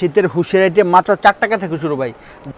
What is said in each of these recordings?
শীতের হুশের আইটেম মাত্র চার টাকা থেকে শুরু ভাই।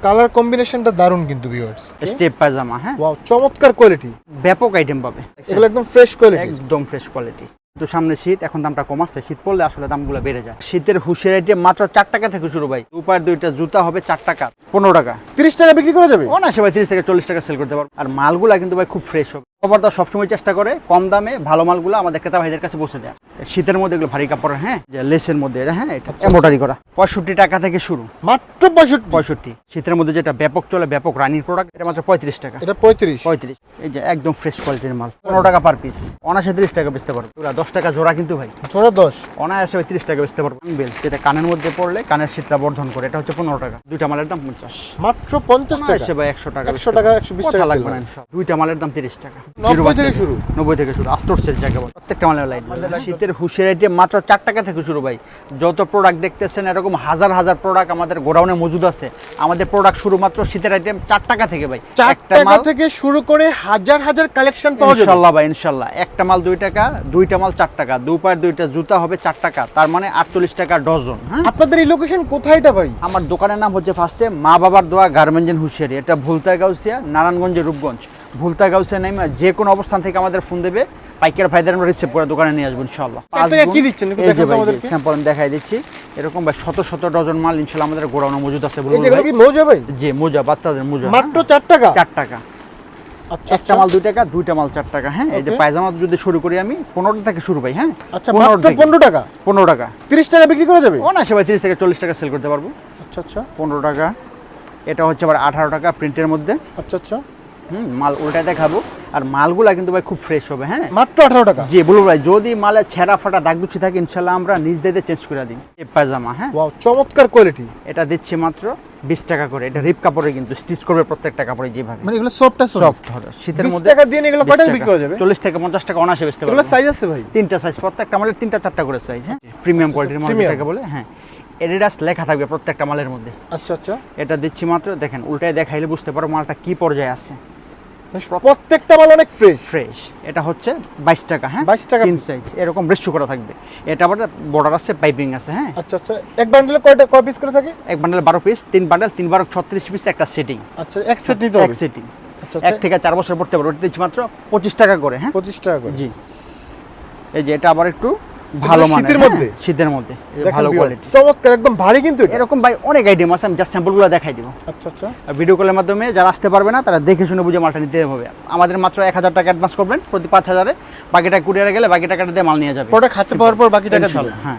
কালার কম্বিনেশনটা দারুণ কিন্তু ভিউয়ার্স স্টেপ পায়জামা হ্যাঁ? ওয়াও চমৎকার কোয়ালিটি ব্যাপক আইটেম পাবে। এগুলো একদম ফ্রেশ কোয়ালিটি একদম ফ্রেশ কোয়ালিটি তো সামনে শীত এখন দামটা কমাচ্ছে শীত পড়লে আসলে দামগুলো বেড়ে যায়। শীতের হুশের আইটেম মাত্র চার টাকা থেকে শুরু ভাই। উপায়ের দুইটা জুতা হবে চার টাকা পনেরো টাকা। 30 টাকা বিক্রি করা যাবে? অনায়াসে ভাই তিরিশ থেকে চল্লিশ টাকা সেল করতে পারব। আর মালগুলা কিন্তু ভাই খুব ফ্রেশ হবে। খবরদার সবসময় চেষ্টা করে কম দামে ভালো মালগুলো আমাদের ক্রেতা ভাইদের কাছে বসে দেয় শীতের মধ্যে এগুলো ভারী কাপড় হ্যাঁ? যে লেসের মধ্যে এটা হ্যাঁ এটা এম্বোটারি করা। পঁয়ষট্টি টাকা থেকে শুরু। মাত্র 65 পঁয়ষট্টি। শীতের মধ্যে যেটা ব্যাপক চলে ব্যাপক রানির প্রোডাক্ট এটা মাত্র পঁয়ত্রিশ টাকা। এটা 35 পঁয়ত্রিশ। এই যে একদম ফ্রেশ কোয়ালিটির মাল। পনেরো টাকা পার পিস অনায়াসে তিরিশ টাকা বেচতে পারব। পুরা দশ টাকা জোড়া কিন্তু ভাই। জোড়া 10 অনায়াসে ভাই তিরিশ টাকা বেচতে পারব। বেল যেটা কানের মধ্যে পড়লে কানের শীতটা বর্ধন করে এটা হচ্ছে পনেরো টাকা। দুইটা মালের দাম পঞ্চাশ। মাত্র 50 টাকা। একশো টাকা 100 টাকা, 120 টাকা লাগবে না দুইটা মালের দাম তিরিশ টাকা। 90 থেকে শুরু। নব্বই থেকে শুরু। আস্তর্সের জায়গা বলে। প্রত্যেকটা মালের লাইট শীতের হুশের আইটেম মাত্র চার টাকা থেকে শুরু ভাই। যত প্রোডাক্ট দেখতেছেন এরকম হাজার হাজার প্রোডাক্ট আমাদের গোডাউনে মজুদ আছে। আমাদের প্রোডাক্ট শুরু মাত্র শীতের আইটেম চার টাকা থেকে ভাই। একটা মাল থেকে শুরু করে হাজার হাজার কালেকশন পাওয়া যাবে। ইনশাল্লাহ ভাই ইনশাল্লাহ। একটা মাল দুই টাকা দুইটা মাল চার টাকা। দু পায়ের দুইটা জুতা হবে চার টাকা। তার মানে আটচল্লিশ টাকা ডজন হ্যাঁ? আপনাদের এই লোকেশন কোথায় এটা ভাই? আমার দোকানের নাম হচ্ছে ফার্স্টে মা বাবার দোয়া গার্মেন্টেন হুঁশিয়ারি। এটা ভুলতা গাউসিয়া নারায়ণগঞ্জের রূপগঞ্জ। ভুলতা গাউসিয়া নেমে যে কোনো অবস্থান থেকে আমাদের ফোন দেবে পাইকার ভাইদের আমরা রিসিভ করে দোকানে নিয়ে আসব ইনশাল্লাহ চার কি দিচ্ছেন? স্যাম্পল আমি দেখাই দিচ্ছি। এরকম ভাই শত শত ডজন মাল ইনশাল্লাহ আমাদের গোড়ানো মজুদ আছে মোজা ভাই? জি মোজা বাচ্চাদের মোজা মাত্র 4 টাকা? চার টাকা। আচ্ছা একটা মাল দুই টাকা দুইটা মাল চার টাকা হ্যাঁ। এই যে পায়জামা যদি শুরু করি আমি পনেরো থেকে শুরু ভাই হ্যাঁ। আচ্ছা 15 মাত্র 15 টাকা? পনেরো টাকা। 30 টাকা বিক্রি করা যাবে? অনায়াসে ভাই তিরিশ থেকে চল্লিশ টাকা সেল করতে পারব। আচ্ছা আচ্ছা। পনেরো টাকা। এটা হচ্ছে আবার আঠারো টাকা প্রিন্টের মধ্যে। আচ্ছা আচ্ছা। হুম মাল উল্টা দেখাবো। আর মালগুলা কিন্তু ভাই খুব ফ্রেশ হবে হ্যাঁ? মাত্র 18 টাকা? জি বলব ভাই যদি মালে ছেঁড়া ফাটা দাগ দুচি থাকে ইনশাল্লাহ আমরা নিজ দিয়ে চেঞ্জ করে দিই। এই পায়জামা হ্যাঁ? ওয়াও চমৎকার কোয়ালিটি এটা দিচ্ছি মাত্র বিশ টাকা করে। এটা রিপ কাপড়ে কিন্তু স্টিচ করবে প্রত্যেকটা কাপড়ে যেভাবে। মানে এগুলো সফট সফট হবে। শীতের 20 মধ্যে টাকা দিয়ে এগুলো কয় বিক্রি করা যাবে? চল্লিশ থেকে পঞ্চাশ টাকা অনায়াসে বেচতে এগুলো সাইজ আছে ভাই? তিনটা সাইজ প্রত্যেকটা মালের তিনটা চারটা করে সাইজ হ্যাঁ? প্রিমিয়াম কোয়ালিটির মাল premium। যেটাকে বলে হ্যাঁ। এডিডাস লেখা থাকবে প্রত্যেকটা মালের মধ্যে। আচ্ছা আচ্ছা। এটা দিচ্ছি মাত্র দেখেন উল্টায় দেখাইলে বুঝতে পারো মালটা কি পর্যায়ে আছে। প্রত্যেকটা মাল অনেক ফ্রেশ ফ্রেশ এটা হচ্ছে বাইশ টাকা হ্যাঁ? 22 টাকা। তিন সাইজ এরকম রেস্টু করা থাকবে। এটা আবার বর্ডার আছে পাইপিং আছে হ্যাঁ? আচ্ছা আচ্ছা। এক বান্ডেলে কয়টা কয় পিস করে থাকে? এক বান্ডেল বারো পিস তিন বান্ডেল তিন বারো ছত্রিশ পিস একটা সেটিং আচ্ছা এক সেট তো এক সেটিং আচ্ছা এক থেকে চার বছর পড়তে পারো ওটা দিচ্ছি মাত্র পঁচিশ টাকা করে হ্যাঁ? 25 টাকা করে। জি। এই যে এটা আবার একটু ভালো শীতের হ্যাঁ, মধ্যে? শীতের মধ্যে ভালো কোয়ালিটি চমৎকার একদম ভারী কিন্তু এরকম ভাই অনেক আইটেম আছে আমি জাস্ট স্যাম্পলগুলো দেখাই দিব। আচ্ছা আচ্ছা। ভিডিও কলের মাধ্যমে যারা আসতে পারবে না তারা দেখে শুনে বুঝে মালটা নিতে হবে। আমাদের মাত্র এক হাজার টাকা অ্যাডভান্স করবেন প্রতি পাঁচ হাজারে। বাকি টাকা কুরিয়ারে গেলে বাকি টাকাটা দিয়ে মাল নিয়ে যাবে। প্রোডাক্ট হাতে পাওয়ার পর বাকি টাকা হ্যাঁ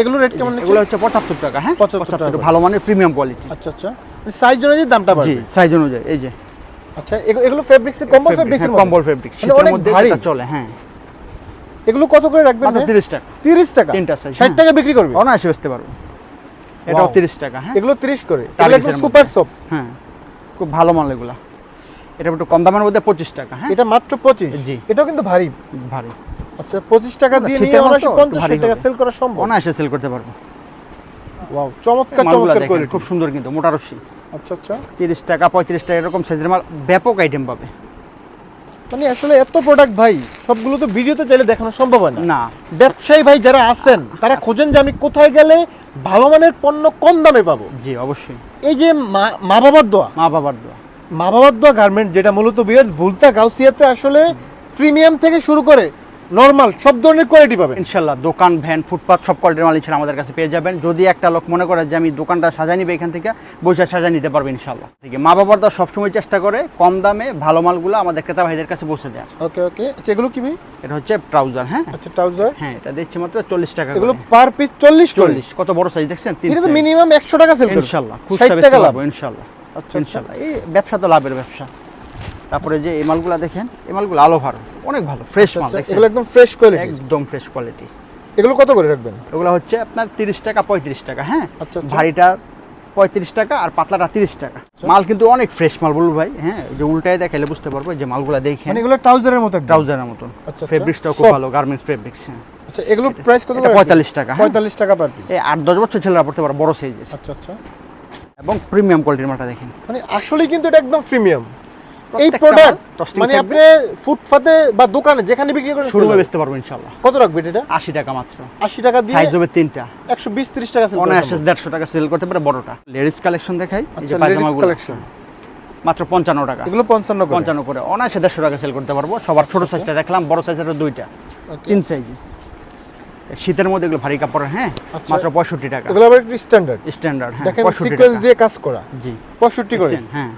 এগুলো রেট কেমন এগুলো হচ্ছে পঁচাত্তর টাকা হ্যাঁ? 75 টাকা। পঁচাত্তর ভালো মানের প্রিমিয়াম কোয়ালিটি আচ্ছা আচ্ছা। সাইজ অনুযায়ী দামটা জি সাইজ অনুযায়ী এই যে। আচ্ছা এগুলো ফেব্রিক্স কম্বল ফেব্রিক্স কম্বল ফেব্রিক মানে অনেক ভারী। চলে হ্যাঁ। এগুলো কত করে রাখবেন মাত্র ভাই? তিরিশ টাকা। 30 টাকা? তিনটা size, 60 হ্যাঁ। টাকা বিক্রি করবে? অনায়াসে বেচতে পারব। এটাও Wow. তিরিশ টাকা হ্যাঁ। এগুলো 30 করে। এগুলো সুপার সফট হ্যাঁ। খুব ভালো মাল এগুলা। এটা একটু কম দামের মধ্যে পঁচিশ টাকা হ্যাঁ। এটা মাত্র 25 জি। এটাও কিন্তু ভারী। ভারী। আচ্ছা 25 টাকা দিয়ে নিয়ে অনায়াসে 50 ভারী টাকা সেল করা সম্ভব। অনায়াসে সেল করতে পারব। ওয়াও চমৎকার চমৎকার কোয়ালিটি খুব সুন্দর কিন্তু মোটা রশ্মি। আচ্ছা আচ্ছা। তিরিশ টাকা পঁয়ত্রিশ টাকা এরকম সাইজের মাল ব্যাপক আইটেম পাবে। মানে আসলে এত প্রোডাক্ট ভাই সবগুলো তো ভিডিওতে চাইলে দেখানো সম্ভব হয় না। ব্যবসায়ী ভাই যারা আছেন তারা খোঁজেন যে আমি কোথায় গেলে ভালো মানের পণ্য কম দামে পাবো। জি অবশ্যই। এই যে মা মা বাবার দোয়া। মা বাবার দোয়া। মা বাবার দোয়া গার্মেন্ট যেটা মূলত বিয়ার্স ভুলতা গাউসিয়াতে আসলে প্রিমিয়াম থেকে শুরু করে নর্মাল সব ধরনের কোয়ালিটি পাবেন। ইনশাল্লাহ দোকান ভ্যান ফুটপাথ সব কোয়ালিটির মাল ইনশাল্লাহ আমাদের কাছে পেয়ে যাবেন। যদি একটা লোক মনে করে যে আমি দোকানটা সাজাই নিবে এখান থেকে বসে সাজাই নিতে পারবে ইনশাল্লাহ। ঠিক মা বাবার দোয়া সবসময় চেষ্টা করে কম দামে ভালো মালগুলো আমাদের ক্রেতা ভাইদের কাছে বসে দেয় ওকে ওকে এগুলো কি এটা হচ্ছে ট্রাউজার হ্যাঁ? আচ্ছা ট্রাউজার হ্যাঁ এটা দিচ্ছি মাত্র চল্লিশ টাকা এগুলো পার পিস চল্লিশ চল্লিশ কত বড় সাইজ দেখছেন? এটা তো মিনিমাম একশো টাকা সেল ইনশাল্লাহ খুব টাকা লাভ। ইনশাল্লাহ। আচ্ছা আচ্ছা। ইনশাল্লাহ এই ব্যবসা তো লাভের ব্যবসা। তারপরে যে এই মালগুলা দেখেন এই মালগুলো আলো ভালো অনেক ভালো ফ্রেশ মাল আচ্ছা, এগুলো একদম ফ্রেশ কোয়ালিটি একদম ফ্রেশ কোয়ালিটি এগুলো কত করে রাখবেন? এগুলো হচ্ছে আপনার তিরিশ টাকা পঁয়ত্রিশ টাকা হ্যাঁ? আচ্ছা, আচ্ছা। ভারীটা পঁয়ত্রিশ টাকা আর পাতলাটা তিরিশ টাকা। মাল কিন্তু অনেক ফ্রেশ মাল বলব ভাই হ্যাঁ? যে উল্টায় দেখাইলে বুঝতে পারব যে মালগুলা দেখেন। মানে এগুলো ট্রাউজারের মতো ট্রাউজারের মতন। আচ্ছা, আচ্ছা। ফেব্রিক্সটাও খুব ভালো গার্মেন্টস ফেব্রিক্স হ্যাঁ। আচ্ছা এগুলো প্রাইস কত করে পঁয়তাল্লিশ টাকা হ্যাঁ। পঁয়তাল্লিশ টাকা পার পিস এই আট দশ বছর ছেলেরা পড়তে পারে বড় সাইজের আচ্ছা আচ্ছা। এবং প্রিমিয়াম কোয়ালিটির মালটা দেখেন। মানে আসলেই কিন্তু এটা একদম প্রিমিয়াম এই প্রোডাক্ট মানে আপনি ফুটপাতে বা দোকানে যেখানে বিক্রি করেন শোরুমে বেচতে পারব ইনশাল্লাহ হবে। কত রাখবেন এটা? আশি টাকা মাত্র। আশি টাকা দিয়ে সাইজ হবে তিনটা। একশো বিশ ত্রিশ টাকা sell করা অনায়াসে সম্ভব। দেড়শো টাকা সেল করতে পারে বড়টা। লেডিস কালেকশন দেখাই এই যে আচ্ছা লেডিস কালেকশন মাত্র পঞ্চান্ন টাকা। এগুলো পঞ্চান্ন করে। পঞ্চান্ন করে। অনায়াসে দেড়শো টাকা সেল করতে পারব। সবার ছোট সাইজটা দেখলাম বড় সাইজের দুইটা। তিন সাইজ শীতের মধ্যে এগুলো ভারী কাপড় হ্যাঁ? আচ্ছা। মাত্র পঁয়ষট্টি টাকা। এগুলো আবার একটু স্ট্যান্ডার্ড স্ট্যান্ডার্ড হ্যাঁ সিকোয়েন্স দিয়ে কাজ করা। জি। পঁয়ষট্টি করে। হ্যাঁ।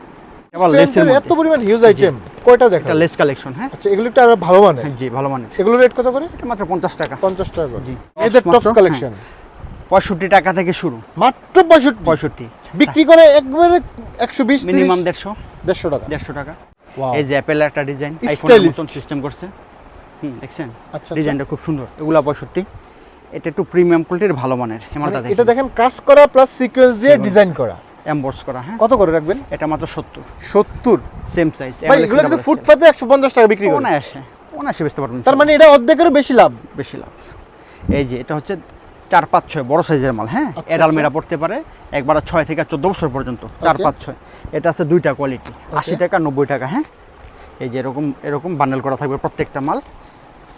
এবার লেসের এত পরিমাণ হিউজ আইটেম কয়টা দেখা একটা লেস কালেকশন হ্যাঁ? আচ্ছা এগুলো একটু ভালো মানে জি ভালো মানের। এগুলো রেট কত করে? এটা মাত্র পঞ্চাশ টাকা। পঞ্চাশ টাকা জি এদের টপস হ্যাঁ। কালেকশন টাকা থেকে শুরু। মাত্র পঁয়ষট্টি? পঁয়ষট্টি। বিক্রি করে একবারে মিনিমাম টাকা। দেড়শো টাকা। এই যে অ্যাপেল একটা ডিজাইন আইফোনের মতন সিস্টেম করছে। হুম দেখছেন? আচ্ছা ডিজাইনটা খুব সুন্দর। এগুলা পঁয়ষট্টি। এটা একটু প্রিমিয়াম কোয়ালিটির ভালো মানের। মানে এটা দেখেন। কাজ করা প্লাস সিকোয়েন্স দিয়ে ডিজাইন করা। এমবোর্স করা হ্যাঁ? কত করে রাখবেন? এটা মাত্র সত্তর। সত্তর? সেম সাইজ এগুলো কিন্তু ফুটপাতে একশো পঞ্চাশ টাকা বিক্রি করে। অনায়াসে অনায়াসে বেচতে পারবেন তার মানে এটা অর্ধেকেরও বেশি লাভ। বেশি লাভ। এই যে এটা হচ্ছে চার পাঁচ ছয় বড় সাইজের মাল হ্যাঁ? আচ্ছা, এডাল আচ্ছা। মেরা পড়তে পারে একবার ছয় থেকে চোদ্দ বছর পর্যন্ত চার পাঁচ ছয়। এটা আছে দুইটা কোয়ালিটি আশি টাকা নব্বই টাকা হ্যাঁ? এই যে এরকম এরকম বান্ডেল করা থাকবে প্রত্যেকটা মাল।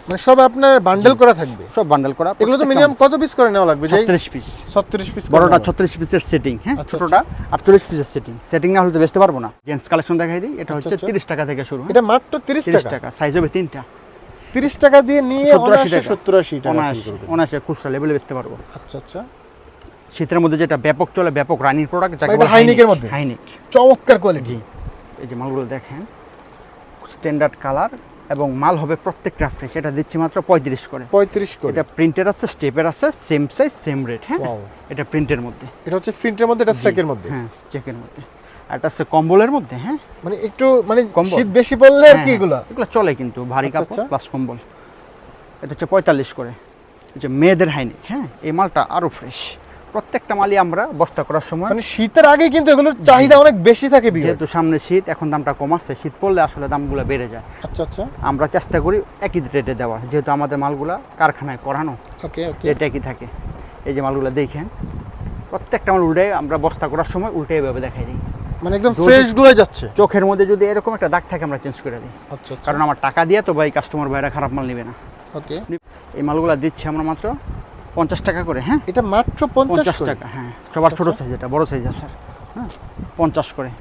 মানে সব আপনার বান্ডেল করা থাকবে? সব বান্ডেল করা এগুলো তো মিনিমাম কত পিস করে নেওয়া লাগবে যে ছত্রিশ পিস ছত্রিশ পিস বড়টা ছত্রিশ পিসের সেটিং হ্যাঁ আচ্ছা, ছোটটা আটচল্লিশ পিসের সেটিং সেটিং না হলে তো বেচতে পারব না। জেন্টস কালেকশন দেখাই দিই এটা হচ্ছে আচ্ছা। তিরিশ টাকা থেকে শুরু এটা মাত্র তিরিশ তিরিশ টাকা? টাকা সাইজ হবে তিনটা। তিরিশ টাকা দিয়ে নিয়ে 70 আশি অনায়াসে টাকা। সত্তর আশি অনায়াসে খুচরা লেভেলে বেচতে পারব। আচ্ছা আচ্ছা। শীতের মধ্যে যেটা ব্যাপক চলে ব্যাপক রানির প্রোডাক্ট মানে এটা হাইনিকের মধ্যে? হাইনিক চমৎকার কোয়ালিটি এই যে মালগুলো দেখেন স্ট্যান্ডার্ড কালার এবং মাল হবে প্রত্যেকটা ফ্রেশ। এটা দিচ্ছি মাত্র পঁয়ত্রিশ করে। পঁয়ত্রিশ করে। এটা প্রিন্টের আছে স্টেপের আছে সেম সাইজ সেম রেট হ্যাঁ? এটা প্রিন্টের মধ্যে। এটা হচ্ছে প্রিন্টের মধ্যে এটা সেকের মধ্যে? হ্যাঁ চেকের মধ্যে। আর এটা আছে কম্বলের মধ্যে হ্যাঁ? মানে একটু মানে। শীত বেশি পড়লে আর কি হ্যাঁ, এগুলা? এগুলো চলে কিন্তু ভারী আচ্ছা, কাপড় আচ্ছা। প্লাস কম্বল। এটা হচ্ছে পঁয়তাল্লিশ করে। এই যে মেয়েদের হাইনিক হ্যাঁ? এই মালটা আরও ফ্রেশ প্রত্যেকটা মালই আমরা বস্তা করার সময় মানে শীতের আগে কিন্তু এগুলোর চাহিদা অনেক বেশি থাকে যেহেতু সামনে শীত এখন দামটা কমাচ্ছে শীত পড়লে আসলে দামগুলো বেড়ে যায়। আচ্ছা আচ্ছা। আমরা চেষ্টা করি একই রেটে দেওয়ার যেহেতু আমাদের মালগুলা কারখানায় করানো রেট একই থাকে। এই যে মালগুলো দেখেন প্রত্যেকটা মাল উল্টে আমরা বস্তা করার সময় উল্টে এভাবে দেখাই দিই। মানে একদম ফ্রেশগুলো যাচ্ছে। চোখের মধ্যে যদি এরকম একটা দাগ থাকে আমরা চেঞ্জ করে দিই। আচ্ছা আচ্ছা। কারণ আমার টাকা দিয়ে তো ভাই কাস্টমার ভাইরা খারাপ মাল নেবে না। ওকে। এই মালগুলো দিচ্ছি আমরা মাত্র পঞ্চাশ টাকা করে হ্যাঁ? এটা মাত্র পঞ্চাশ টাকা হ্যাঁ সবার আচ্ছা, ছোট আচ্ছা। সাইজ এটা বড়ো সাইজ আছে। হ্যাঁ পঞ্চাশ করে।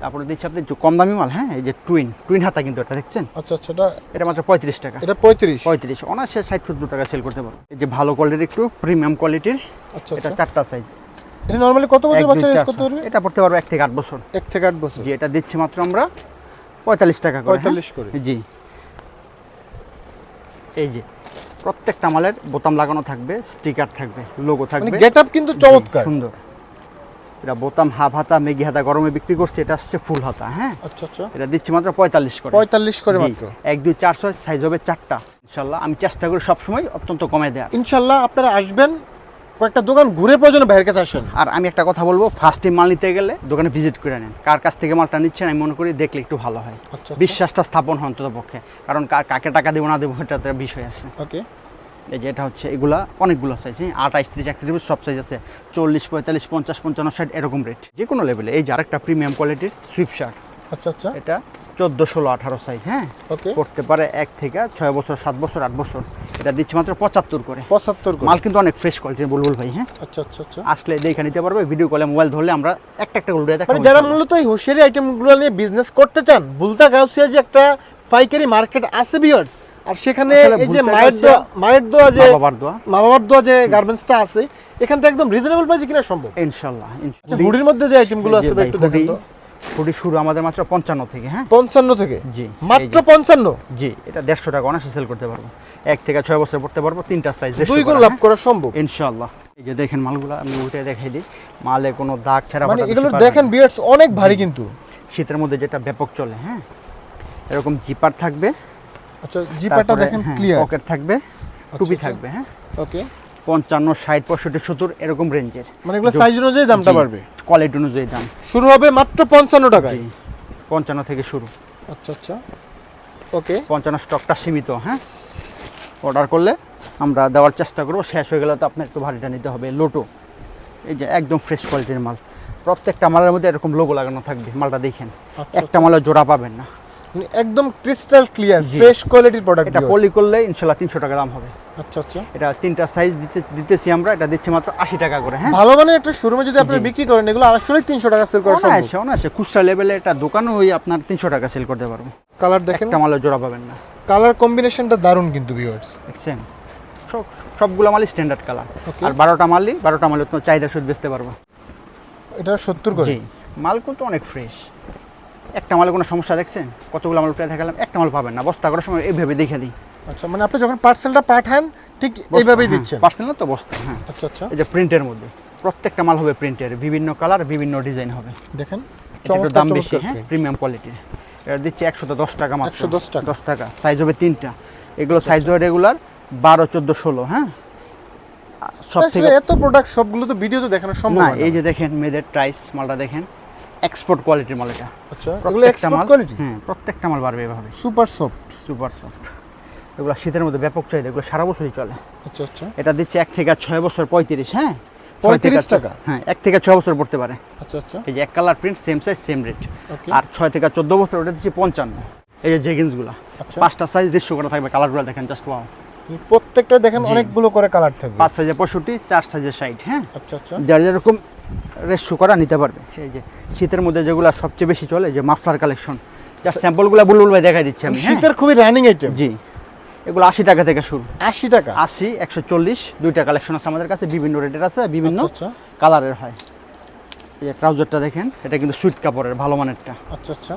তারপরে দিচ্ছি আপনি কম দামি মাল হ্যাঁ এই যে টুইন টুইন হাতা কিন্তু এটা দেখছেন? আচ্ছা আচ্ছা এটা এটা মাত্র পঁয়ত্রিশ টাকা। এটা পঁয়ত্রিশ। পঁয়ত্রিশ অনার্সে ষাট সত্তর টাকা সেল করতে পারব। এই যে ভালো কোয়ালিটির একটু প্রিমিয়াম কোয়ালিটির আচ্ছা এটা আচ্ছা। চারটা সাইজ এটা নর্মালি কত বছর বাচ্চা ইউজ করতে পারবে? এটা পড়তে পারব এক থেকে আট বছর। এক থেকে আট বছর। জি এটা দিচ্ছি মাত্র আমরা পঁয়তাল্লিশ টাকা করে হ্যাঁ? পঁয়তাল্লিশ করে। জি। এই যে প্রত্যেকটা মালের বোতাম লাগানো থাকবে স্টিকার থাকবে লোগো মানে থাকবে। গেট আপ কিন্তু চমৎকার। সুন্দর। এটা বোতাম হাফ হাতা মেগি হাতা গরমে বিক্রি করছে এটা হচ্ছে ফুল হাতা হ্যাঁ? আচ্ছা আচ্ছা। এটা দিচ্ছি মাত্র পঁয়তাল্লিশ করে। পঁয়তাল্লিশ করে মাত্র। এক দুই চারশো সাইজ হবে চারটা। ইনশাল্লাহ আমি চেষ্টা করি সবসময় অত্যন্ত কমে দেওয়া ইনশাল্লাহ আপনারা আসবেন কয়েকটা দোকান ঘুরে প্রয়োজনে ভাইয়ের কাছে আসেন। আর আমি একটা কথা বলব ফার্স্ট টাইম মাল নিতে গেলে দোকানে ভিজিট করে নেন। কার কাছ থেকে মালটা নিচ্ছেন আমি মনে করি দেখলে একটু ভালো হয়। আচ্ছা বিশ্বাসটা স্থাপন হয় অন্তত পক্ষে। কারণ কার- কাকে টাকা দেবো না দেবো এটা তো বিষয় আছে। ওকে এই যে এটা হচ্ছে এগুলা অনেকগুলো সাইজ হ্যাঁ আঠাইশ ত্রিশ একত্রিশ সব সাইজ আছে। চল্লিশ পঁয়তাল্লিশ পঞ্চাশ পঞ্চান্ন ষাট এরকম রেট যে কোনো লেভেলে এই যে আরেকটা প্রিমিয়াম কোয়ালিটির সুইপ শার্ট আচ্ছা আচ্ছা। এটা চোদ্দ ষোলো আঠারো সাইজ হ্যাঁ? করতে পারে এক থেকে ছয় বছর সাত বছর আট বছর। এটা দিচ্ছে মাত্র পঁচাত্তর করে। পঁচাত্তর মাল কিন্তু অনেক ফ্রেশ কোয়ালিটির বুলবুল ভাই হ্যাঁ? আচ্ছা আচ্ছা আচ্ছা। আসলে দেখে নিতে পারবে ভিডিও কলে মোবাইল ধরলে আমরা একটা একটা উল্টে দেখাবো মানে যারা মূলত এই হুঁশিয়ারি আইটেমগুলো নিয়ে বিজনেস করতে চান বুলতা গাউসিয়া যে একটা পাইকারি মার্কেট আছে বিয়ার্স আর সেখানে এই যে মায়ের দোয়া মায়ের দোয়া যে বাবার দোয়া। মা বাবার দোয়া যে গার্মেন্টসটা আছে এখান থেকে একদম রিজনেবল প্রাইসে কিনা সম্ভব? ইনশাল্লাহ আচ্ছা হুডির মধ্যে যে আইটেমগুলো আছে একটু দেখেন তো। হুডি শুরু আমাদের মাত্র পঞ্চান্ন থেকে হ্যাঁ? পঞ্চান্ন থেকে? জি মাত্র পঞ্চান্ন? জি এটা দেড়শো টাকা অনার্সে সেল করতে পারব। এক থেকে ছয় বছর পড়তে পারব তিনটা সাইজ দুই গুণ লাভ করা সম্ভব। ইনশাল্লাহ এই যে দেখেন মালগুলো আমি উঠে দেখাই দিই। মালে কোনো দাগ ছাড়া মানে এগুলো দেখেন বিয়ার্স অনেক ভারী কিন্তু। শীতের মধ্যে যেটা ব্যাপক চলে হ্যাঁ? এরকম জিপার থাকবে। আচ্ছা জিপারটা দেখেন ক্লিয়ার পকেট থাকবে টুপি আচ্ছা। থাকবে হ্যাঁ? ওকে পঞ্চান্ন ষাট পঁয়ষট্টি সত্তর এরকম রেঞ্জের মানে এগুলো সাইজ অনুযায়ী দামটা বাড়বে? কোয়ালিটি অনুযায়ী দাম। শুরু হবে মাত্র পঞ্চান্ন টাকায়? পঞ্চান্ন থেকে শুরু। আচ্ছা আচ্ছা। ওকে। পঞ্চান্ন স্টকটা সীমিত হ্যাঁ? অর্ডার করলে আমরা দেওয়ার চেষ্টা করব। শেষ হয়ে গেলে তো আপনার একটু ভারীটা নিতে হবে। লোটো এই যে একদম ফ্রেশ কোয়ালিটির মাল। প্রত্যেকটা মালের মধ্যে এরকম লোগো লাগানো থাকবে। মালটা দেখেন। আচ্ছা, একটা মালের জোড়া পাবেন না। একদম ক্রিস্টাল ক্লিয়ার ফ্রেশ কোয়ালিটির প্রোডাক্ট এটা পলি করলে ইনশাল্লাহ তিনশো টাকা দাম হবে। আচ্ছা আচ্ছা। এটা তিনটা সাইজ দিতে দিতেছি আমরা এটা দিচ্ছি মাত্র আশি টাকা করে হ্যাঁ? ভালো মানে একটা শোরুমে যদি আপনি বিক্রি করেন এগুলো আসলে তিনশো টাকা সেল করা সম্ভব। অনায়াসে অনায়াসে খুচরা লেভেলে এটা দোকানও ওই আপনার তিনশো টাকা সেল করতে পারব। কালার দেখেন। একটা মালের জোড়া পাবেন না। কালার কম্বিনেশনটা দারুণ কিন্তু ভিউয়ার্স দেখছেন? সবগুলো মালই স্ট্যান্ডার্ড কালার আর বারোটা মালই বারোটা মালের তো চাহিদা সুদ বেচতে পারব। এটা সত্তর করে। মাল কিন্তু অনেক ফ্রেশ একটা মালে কোনো সমস্যা দেখছেন? কতগুলো মাল উঠে দেখালাম একটা মাল পাবেন না। বস্তা করার সময় এইভাবে দেখে দিই। আচ্ছা মানে আপনি যখন পার্সেলটা পাঠান ঠিক এইভাবেই দিচ্ছেন? পার্সেনাল তো বস্তা হ্যাঁ। আচ্ছা আচ্ছা। এই যে প্রিন্টের মধ্যে। প্রত্যেকটা মাল হবে প্রিন্টের বিভিন্ন কালার বিভিন্ন ডিজাইন হবে। দেখেন একটু দাম বেশি হ্যাঁ প্রিমিয়াম কোয়ালিটির এটা দিচ্ছে একশো দশ টাকা মাত্র। 110 টাকা। দশ টাকা। সাইজ হবে তিনটা। এগুলো সাইজ হবে রেগুলার বারো চোদ্দ ষোলো হ্যাঁ। সব থেকে এত প্রোডাক্ট সবগুলো তো ভিডিও তো দেখানো সম্ভব না এই যে দেখেন মেয়েদের প্রাইস মালটা দেখেন। এক্সপোর্ট কোয়ালিটির মাল এটা। আচ্ছা এগুলো এক্সপোর্ট মাল কোয়ালিটি হ্যাঁ প্রত্যেকটা মাল বাড়বে এভাবে। সুপার সফট সুপার সফট এগুলো শীতের মধ্যে ব্যাপক চাহিদা এগুলো সারা বছরই চলে। আচ্ছা আচ্ছা। এটা দিচ্ছে এক থেকে ছয় বছর পঁয়ত্রিশ হ্যাঁ? পঁয়ত্রিশ টাকা? হ্যাঁ এক থেকে ছয় বছর পড়তে পারে। আচ্ছা আচ্ছা। এই যে এক colour print same size same rate আর ছয় থেকে চোদ্দ বছর ওটা দিচ্ছে পঞ্চান্ন। এই যে জেগিন্সগুলো আচ্ছা। পাঁচটা সাইজ রিস্য করা থাকবে কালারগুলো দেখেন জাস্ট ওয়াও প্রত্যেকটা দেখেন অনেকগুলো করে কালার থাকবে। পাঁচ সাইজে পঁয়ষট্টি চার সাইজে ষাট হ্যাঁ? আচ্ছা আচ্ছা। যার যেরকম রেস্যু করা নিতে পারবে। এই যে শীতের মধ্যে যেগুলো সবচেয়ে বেশি চলে যে মাফলার কালেকশন যার স্যাম্পলগুলো বুলবুল ভাই দেখাই দিচ্ছি আমি হ্যাঁ? শীতের খুবই রানিং আইটেম জি। এগুলো আশি টাকা থেকে শুরু। আশি টাকা? আশি একশো চল্লিশ দুইটা কালেকশন আছে আমাদের কাছে বিভিন্ন রেটের আছে বিভিন্ন আচ্ছা কালারের হয়। এই ট্রাউজারটা দেখেন এটা কিন্তু সুইট কাপড়ের ভালো মানেরটা। আচ্ছা আচ্ছা।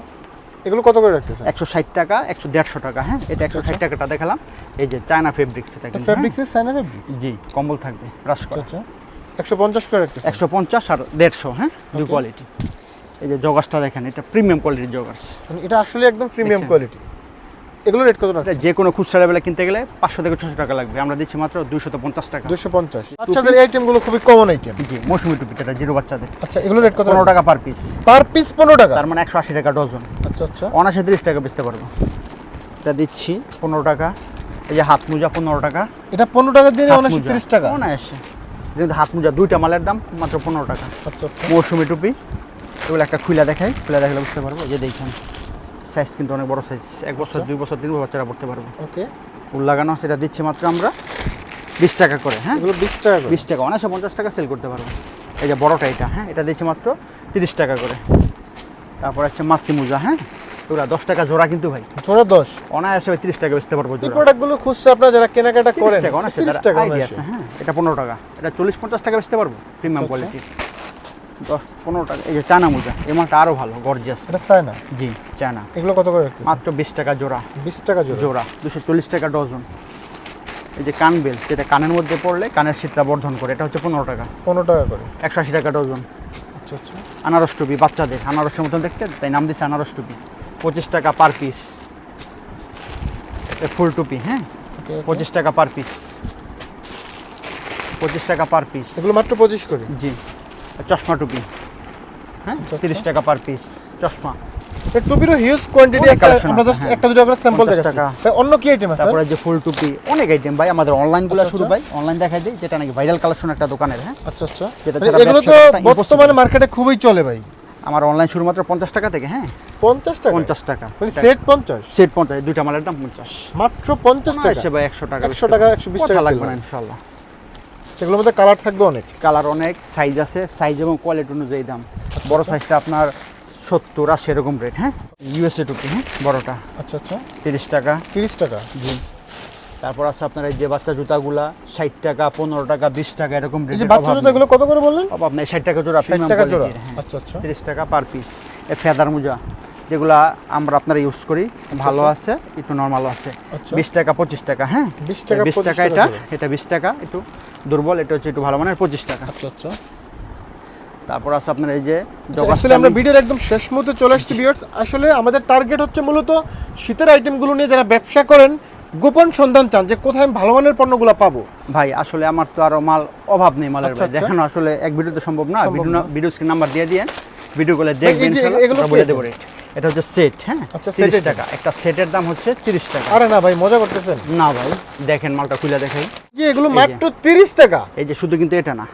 এগুলো কত করে রাখতেছেন? একশো ষাট টাকা একশো দেড়শো টাকা হ্যাঁ? এটা একশো ষাট টাকাটা দেখালাম। এই যে চায়না ফেব্রিক্স এটা ফেব্রিক্স এর সাইনা ফেব্রিক হ্যাঁ? জি কম্বল থাকবে ব্রাশ আচ্ছা। করা আচ্ছা একশো পঞ্চাশ করে রাখতেছেন একশো পঞ্চাশ আর দেড়শো হ্যাঁ? দুই কোয়ালিটি এই যে জগাসটা দেখেন এটা প্রিমিয়াম কোয়ালিটির জগার্স। মানে এটা আসলে একদম প্রিমিয়াম কোয়ালিটি এগুলো রেট কত যে কোনো খুচরা লেভেলে কিনতে গেলে পাঁচশো থেকে ছশো টাকা লাগবে। আমরা দিচ্ছি মাত্র দুইশো পঞ্চাশ টাকা। দুশো পঞ্চাশ। বাচ্চাদের আইটেমগুলো খুবই কমন আইটেম জি মৌসুমি টুপিটা জিরো বাচ্চাদের। আচ্ছা এগুলো রেট কত পনেরো টাকা পার পিস পার পিস পনেরো টাকা? তার মানে একশো আশি টাকা ডজন আচ্ছা আচ্ছা। অনাশে তিরিশ টাকা বেচতে পারব। এটা দিচ্ছি পনেরো টাকা। এই যে হাত মোজা পনেরো টাকা। এটা পনেরো টাকা দিয়ে মোজা। তিরিশ টাকা? অনায়াসে। কিন্তু হাত মোজা দুইটা মালের দাম মাত্র পনেরো টাকা। আচ্ছা আচ্ছা। মৌসুমি টুপি। এগুলো একটা খুলে দেখাই খুলে দেখালে বুঝতে পারব। যে দেখেন সাইজ কিন্তু অনেক বড় সাইজ এক বছর আচ্ছা। দুই বছর তিন বছর বাচ্চারা পড়তে পারব। ওকে। ফুল লাগানো সেটা দিচ্ছি মাত্র আমরা বিশ টাকা করে হ্যাঁ? এগুলো বিশ টাকা বিশ টাকা অনায়াসে পঞ্চাশ টাকা সেল করতে পারব। এই যে বড়টা এটা হ্যাঁ? এটা দিচ্ছি মাত্র তিরিশ টাকা করে। তারপর হচ্ছে মাসি মোজা হ্যাঁ? এগুলো দশ টাকা জোড়া কিন্তু ভাই। জোড়া দশ? অনায়াসে তিরিশ টাকা বেচতে পারব এই প্রোডাক্টগুলো আপনারা যারা কেনাকাটা করেন। টাকা অনায়াসে টাকা idea আছে হ্যাঁ এটা পনেরো টাকা। এটা চল্লিশ পঞ্চাশ টাকা বেচতে পারব? প্রিমিয়াম আচ্ছা, কোয়ালিটি দশ পনেরো টাকা এই যে মোজা এই মালটা আরও ভালো গর্জিয়াস এটা চায় না জি এগুলো কত করে মাত্র বিশ টাকা জোড়া। বিশ টাকা জোড়া? জোড়া দুশো চল্লিশ টাকা ডজন। এই যে কান বেল যেটা কানের মধ্যে পড়লে কানের শীতটা বর্ধন করে এটা হচ্ছে পনেরো টাকা। পনেরো টাকা করে? একশো আশি টাকা ডজন। আচ্ছা আচ্ছা। আনারস টুপি বাচ্চাদের আনারসের মতন দেখতে তাই নাম দিচ্ছে আনারস টুপি। পঁচিশ টাকা পার পিস ফুল টুপি হ্যাঁ? পঁচিশ টাকা পার পিস পঁচিশ টাকা পার পিস এগুলো মাত্র পঁচিশ করে? জি। চশমা টুপি হ্যাঁ? আচ্ছা, তিরিশ আচ্ছা। টাকা পার পিস চশমা। টুপিরও হিউজ কোয়ান্টিটি আমরা জাস্ট হ্যাঁ। একটা দুটো করে স্যাম্পল দেখাচ্ছি। অন্য কি আইটেম আছে? তারপরে যে ফুল টুপি অনেক আইটেম ভাই আমাদের অনলাইনগুলো আচ্ছা, শুরু। ভাই অনলাইন দেখাই দিই যেটা নাকি ভাইরাল কালেকশন একটা দোকানের হ্যাঁ? আচ্ছা আচ্ছা। মানে এগুলো তো বর্তমানে মার্কেটে খুবই চলে ভাই। আমার অনলাইন শুরু মাত্র পঞ্চাশ টাকা থেকে হ্যাঁ? পঞ্চাশ টাকা? পঞ্চাশ টাকা। মানে সেট পঞ্চাশ? সেট পঞ্চাশ দুইটা মালের দাম পঞ্চাশ। মাত্র পঞ্চাশ টাকা? ভাই একশো টাকা 100 টাকা, 120 টাকা লাগবে না। ইনশাল্লাহ সেগুলোর মধ্যে কালার থাকবে অনেক। কালার অনেক সাইজ আছে সাইজ এবং কোয়ালিটি অনুযায়ী দাম। বড় সাইজটা আপনার সত্তর আর সেরকম রেট হ্যাঁ? ইউএসএ টুপি হ্যাঁ? বড়টা। আচ্ছা আচ্ছা। তিরিশ টাকা। তিরিশ টাকা? জি। তারপর আছে আপনার এই যে বাচ্চা জুতাগুলা ষাট টাকা পনেরো টাকা বিশ টাকা এরকম বাচ্চা জুতো এগুলো কত করে বললেন? ষাট টাকা জোড়া ষাট টাকা জোড়া। হ্যাঁ। আচ্ছা আচ্ছা। তিরিশ টাকা পার পিস এ ফেদার মোজা যেগুলা আমরা আপনারা ইউজ করি ভালো আছে একটু নর্মালও আছে। আচ্ছা। বিশ টাকা পঁচিশ টাকা হ্যাঁ? 20 টাকা, বিশ টাকা টাকা এটা এটা বিশ টাকা একটু দুর্বল এটা হচ্ছে একটু ভালো মানের পঁচিশ টাকা। আচ্ছা আচ্ছা। তারপর আছে আপনার এই যে আসলে আমরা ভিডিওর একদম শেষ মুহূর্তে চলে আসছি ভিউয়ার্স আসলে আমাদের টার্গেট হচ্ছে মূলত শীতের আইটেমগুলো নিয়ে যারা ব্যবসা করেন গোপন সন্ধান চান যে কোথায় আমি ভালো মানের পণ্যগুলো পাবো? ভাই আসলে আমার তো আরও মাল অভাব নেই মালের আচ্ছা, ভাই আচ্ছা। দেখানো আসলে এক ভিডিওতে সম্ভব না। সম্ভব ভিডিও না। ভিডিও স্ক্রিন নাম্বার দিয়ে দিয়ে ভিডিও গুলো দেখবেন এগুলো বলে? দেবো রেট এটা হচ্ছে সেট হ্যাঁ? আচ্ছা, set টাকা। একটা সেটের দাম হচ্ছে তিরিশ টাকা। আরে না ভাই মজা করতেছেন। না ভাই দেখেন মালটা খুলে দেখাই। যে এগুলো মাত্র তিরিশ টাকা। এই যে শুধু কিন্তু এটা না।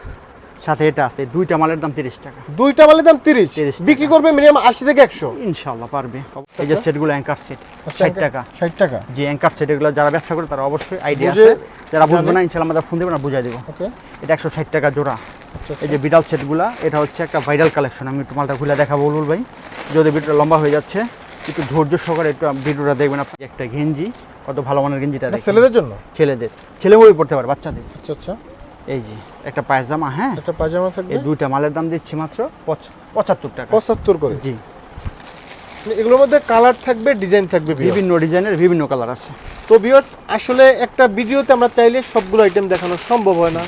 সাথে এটা আছে দুইটা মালের দাম তিরিশ টাকা। দুইটা মালের দাম তিরিশ? 30 বিক্রি করবে মিনিমাম আশি থেকে একশো? ইনশাল্লাহ পারবে। এই যে সেটগুলো অ্যাঙ্কার সেট ষাট টাকা। ষাট টাকা? যে অ্যাঙ্কার সেট এগুলো যারা ব্যবসা করে তারা অবশ্যই আইডিয়া আছে। যারা বুঝবে না ইনশাল্লাহ আমাদের ফোন দেবে না বুঝাই দেবো। ওকে। এটা একশো ষাট টাকা জোড়া। আচ্ছা এই যে বিড়াল সেটগুলা এটা হচ্ছে একটা ভাইরাল কালেকশন আমি একটু মালটা খুলে দেখাবো বলুন ভাই। যদি ভিডিওটা লম্বা হয়ে যাচ্ছে একটু ধৈর্য সহকারে একটু ভিডিওটা দেখবেন আপনি। একটা গেঞ্জি কত ভালো মানের গেঞ্জিটা ছেলেদের জন্য? ছেলেদের। ছেলে বই পড়তে পারে বাচ্চাদের। আচ্ছা আচ্ছা। এই যে একটা পায়জামা হ্যাঁ? একটা পায়জামা থাকবে? এই দুইটা মালের দাম দিচ্ছি মাত্র পঁচাত্তর টাকা। পঁচাত্তর করে? জি। মানে এগুলোর মধ্যে কালার থাকবে ডিজাইন থাকবে বিভিন্ন ডিজাইনের বিভিন্ন কালার আছে। তো ভিউয়ার্স আসলে একটা ভিডিওতে আমরা চাইলে সবগুলো আইটেম দেখানো সম্ভব হয় না।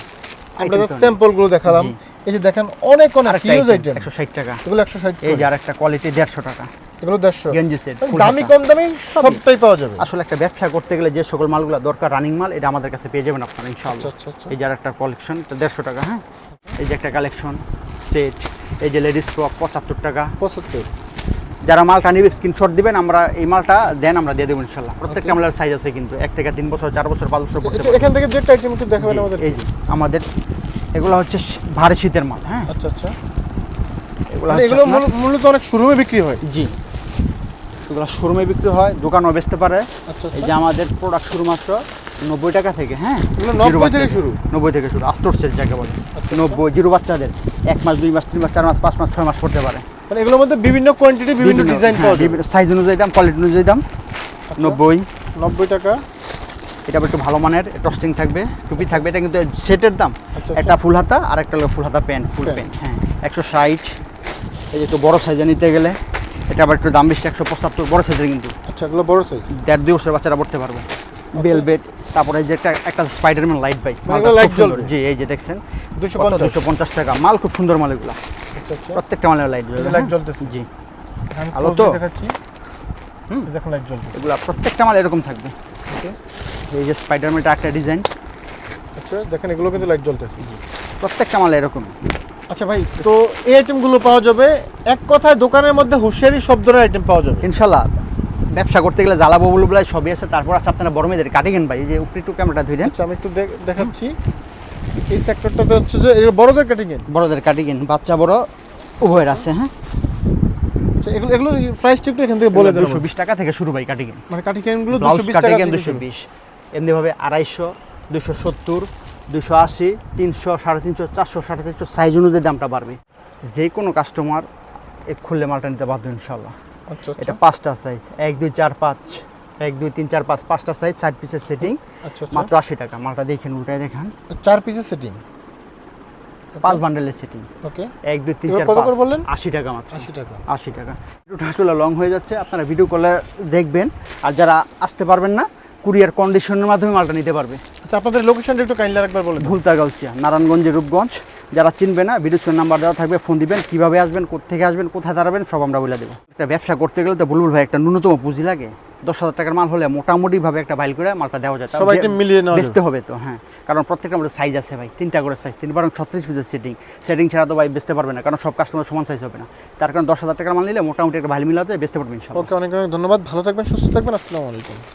আমরা Item জাস্ট তো অনেক। স্যাম্পলগুলো দেখালাম। এই যে দেখেন অনেক অনেক হিউজ আইটেম একশো ষাট টাকা। এগুলো একশো ষাট এই যে আর একটা কোয়ালিটি দেড়শো টাকা। এগুলো দেড়শো। গেঞ্জি সেট দামি কম দামি সবটাই পাওয়া যাবে। আসলে একটা ব্যবসা করতে গেলে যে সকল মালগুলো দরকার রানিং মাল এটা আমাদের কাছে পেয়ে যাবেন আপনারা ইনশাআল্লাহ। আচ্ছা আচ্ছা এই যে আর একটা কালেকশন দেড়শো টাকা হ্যাঁ? এই যে একটা কালেকশন সেট এই যে লেডিস ফ্রক পঁচাত্তর টাকা। পঁচাত্তর। যারা মালটা নিবে স্ক্রিনশট দিবেন আমরা এই মালটা দেন আমরা দিয়ে দেবো ইনশাল্লাহ প্রত্যেকটা মালের সাইজ আছে কিন্তু এক থেকে তিন বছর চার বছর পাঁচ বছর পড়তে আচ্ছা, এখান থেকে যেটা আইটেম একটু দেখাবেন আমাদের এই যে আমাদের এগুলো হচ্ছে ভারী শীতের মাল হ্যাঁ? আচ্ছা আচ্ছা। এগুলো মানে এগুলো মূলত অনেক শোরুমে বিক্রি হয়। জি। এগুলো শোরুমে বিক্রি হয় দোকানও বেচতে পারে। আচ্ছা এই যে আমাদের প্রোডাক্ট শুরু মাত্র নব্বই টাকা থেকে হ্যাঁ? 90 থেকে শুরু? নব্বই থেকে শুরু আস্তর সেট যাকে বলে। আচ্ছা। নব্বই জিরো বাচ্চাদের। এক মাস দুই মাস তিন মাস চার মাস পাঁচ মাস ছয় মাস পড়তে পারে। মানে এগুলোর মধ্যে বিভিন্ন কোয়ান্টিটি বিভিন্ন ডিজাইন হ্যাঁ, পাওয়া বিভিন্ন সাইজ অনুযায়ী দাম কোয়ালিটি অনুযায়ী দাম। আচ্ছা। নব্বই। নব্বই টাকা। এটা একটু ভালো মানের টস্টিং থাকবে টুপি থাকবে এটা কিন্তু সেটের দাম। আচ্ছা, একটা ফুল হাতা আর একটা ফুল হাতা প্যান্ট ফুল। প্যান্ট হ্যাঁ। একশো ষাট। এই যে একটু বড়ো সাইজে নিতে গেলে। এটা আবার একটু দাম বেশি একশো পঁচাত্তর বড় সাইজের কিন্তু। আচ্ছা এগুলো বড় সাইজ দেড় দুই বছরের বাচ্চারা পড়তে পারবে। বেলবেট তারপরে যে একটা একটা স্পাইডারম্যান লাইট বাইক light জ্বলবে? জি এই যে দেখছেন দুশো পঞ্চাশ। দুশো পঞ্চাশ টাকা। মাল খুব সুন্দর মাল এগুলো। আচ্ছা আচ্ছা। প্রত্যেকটা মালের লাইট জ্বলবে লাইট হ্যাঁ? জ্বলতেছে। জি। close তো? হুম। দেখুন লাইট জ্বলতেছে। এগুলো প্রত্যেকটা মাল এরকম থাকবে. এই যে স্পাইডারম্যানটা একটা ডিজাইন আচ্ছা দেখেন এগুলো কিন্তু লাইট জ্বলতেছে। প্রত্যেকটা মাল এরকম। আচ্ছা ভাই তো এই আইটেমগুলো পাওয়া যাবে। এক কথায় দোকানের মধ্যে হুঁশিয়ারি শব্দের আইটেম পাওয়া যাবে। ইনশাল্লাহ ব্যবসা করতে গেলে জ্বালা ববুল বলে সবই আছে তারপর আছে আপনারা বড় মেয়েদের কাটিগেন ভাই যে উপরে একটু ক্যামেরাটা ধরেন আচ্ছা আমি একটু দেখাচ্ছি। এই সেক্টরটাতে হচ্ছে যে বড়দের কাটিং এর বড়দের কাটিগেন বাচ্চা বড় উভয়ের আছে হ্যাঁ? আচ্ছা এগুলো এগুলো প্রাইসটা একটু এখান থেকে বলে দেন দুশো বিশ টাকা থেকে শুরু ভাই কাটিগেন মানে ব্লাউজ দুশো বিশ টাকা কাটিগেন থেকে দুশো শুরু। বিশ এমনিভাবে আড়াইশো দুশো আশি তিনশো সাড়ে তিনশো চারশো সাড়ে চারশো সাইজ অনুযায়ী দামটা বাড়বে। যে কোনো কাস্টমার এ খুললে মালটা নিতে বাধ্য ইনশাল্লাহ আচ্ছা এটা আচ্ছা পাঁচটা সাইজ এক দুই চার পাঁচ এক দুই তিন চার পাঁচ পাঁচটা সাইজ ষাট পিসের সেটিং আচ্ছা মাত্র আশি টাকা। মালটা দেখেন উল্টায় দেখান। চার পিসের সেটিং পাঁচ বান্ডেলের সেটিং ওকে। এক দুই তিন চার পাঁচ। বললেন? আশি টাকা মাত্র। আশি টাকা। আশি টাকা। ভিডিওটা আসলে লং হয়ে যাচ্ছে আপনারা ভিডিও কলে দেখবেন। আর যারা আসতে পারবেন না কুরিয়ার কন্ডিশনের মাধ্যমে মালটা নিতে পারবে। আচ্ছা আপনাদের লোকেশনটা একটু কাইন্ডলি একবার বলে দিন। ভুলতা গাউসিয়া নারায়ণগঞ্জের রূপগঞ্জ। যারা চিনবে না ভিডিও নাম্বার দেওয়া থাকবে ফোন দিবেন কীভাবে আসবেন কোথেকে আসবেন কোথায় দাঁড়াবেন সব আমরা বলে দেবো। একটা ব্যবসা করতে গেলে তো বুলবুল ভাই একটা ন্যূনতম পুঁজি লাগে। দশ হাজার টাকার মাল হলে মোটামুটিভাবে একটা বাইল করে মালটা দেওয়া যায়। তাও সবাই বে- মিলিয়ে। বেচতে হবে তো হ্যাঁ। কারণ প্রত্যেকটা আমাদের সাইজ আছে ভাই তিনটা করে সাইজ তিন বরং ছত্রিশ পিসের সেটিং সেটিং ছাড়া তো ভাই বেচতে পারবে না কারণ সব কাস্টমার সমান সাইজ হবে না। তার কারণে দশ হাজার টাকার মাল নিলে মোটামুটি একটা ভালো মিলাতে বেচতে পারবেন ওকে অনেক অনেক ধন্যবাদ। ভালো থাকবেন সুস্থ থাকবেন। আসসালামু আলাইকুম।